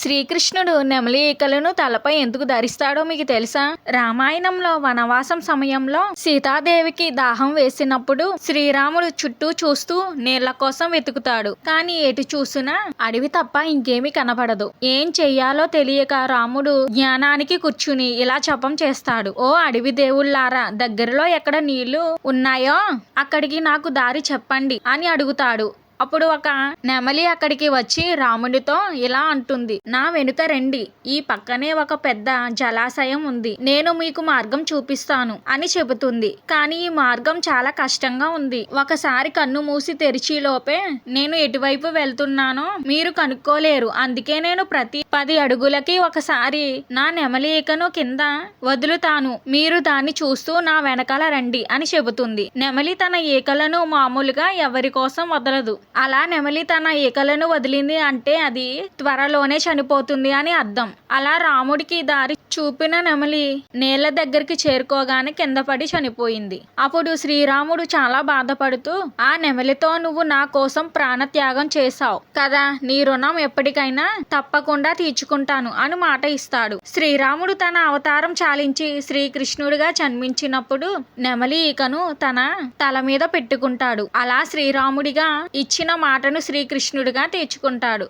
శ్రీకృష్ణుడు నెమలి ఈకలను తలపై ఎందుకు ధరిస్తాడో మీకు తెలుసా? రామాయణంలో వనవాసం సమయంలో సీతాదేవికి దాహం వేసినప్పుడు శ్రీరాముడు చుట్టూ చూస్తూ నీళ్ళ కోసం వెతుకుతాడు. కానీ ఎటు చూసినా అడవి తప్ప ఇంకేమీ కనపడదు ఏం చెయ్యాలో తెలియక రాముడు జ్ఞానానికి కూర్చుని ఇలా జపం చేస్తాడు. ఓ అడవి దేవుళ్ళారా దగ్గరలో ఎక్కడ నీళ్ళు ఉన్నాయో? అక్కడికి నాకు దారి చెప్పండి అని అడుగుతాడు. అప్పుడు ఒక నెమలి అక్కడికి వచ్చి రాముడితో ఇలా అంటుంది నా వెనుక రండి ఈ పక్కనే ఒక పెద్ద జలాశయం ఉంది నేను మీకు మార్గం చూపిస్తాను అని చెబుతుంది. కానీ ఈ మార్గం చాలా కష్టంగా ఉంది. ఒకసారి కన్ను మూసి తెరిచి లోపే నేను ఎటువైపు వెళ్తున్నానో మీరు కనుక్కోలేరు. అందుకే నేను ప్రతి పది అడుగులకి ఒకసారి నా నెమలి ఈకను కింద వదులుతాను. మీరు దాన్ని చూస్తూ నా వెనకాల రండి అని చెబుతుంది. నెమలి తన ఈకలను మామూలుగా ఎవరి కోసం వదలదు. అలా నెమలి తన ఈకలను వదిలింది అంటే అది త్వరలోనే చనిపోతుంది అని అర్థం. అలా రాముడికి దారి చూపిన నెమలి నేల దగ్గరికి చేరుకోగానే కింద పడి చనిపోయింది. అప్పుడు శ్రీరాముడు చాలా బాధపడుతూ ఆ నెమలితో నువ్వు నా కోసం ప్రాణత్యాగం చేశావు కదా నీ రుణం ఎప్పటికైనా తప్పకుండా తీర్చుకుంటాను అని మాట ఇస్తాడు. శ్రీరాముడు తన అవతారం చాలించి శ్రీకృష్ణుడిగా జన్మించినప్పుడు నెమలి ఈకను తన తల మీద పెట్టుకుంటాడు. అలా శ్రీరాముడిగా ఇచ్చిన మాటను శ్రీకృష్ణుడిగా తీర్చుకుంటాడు.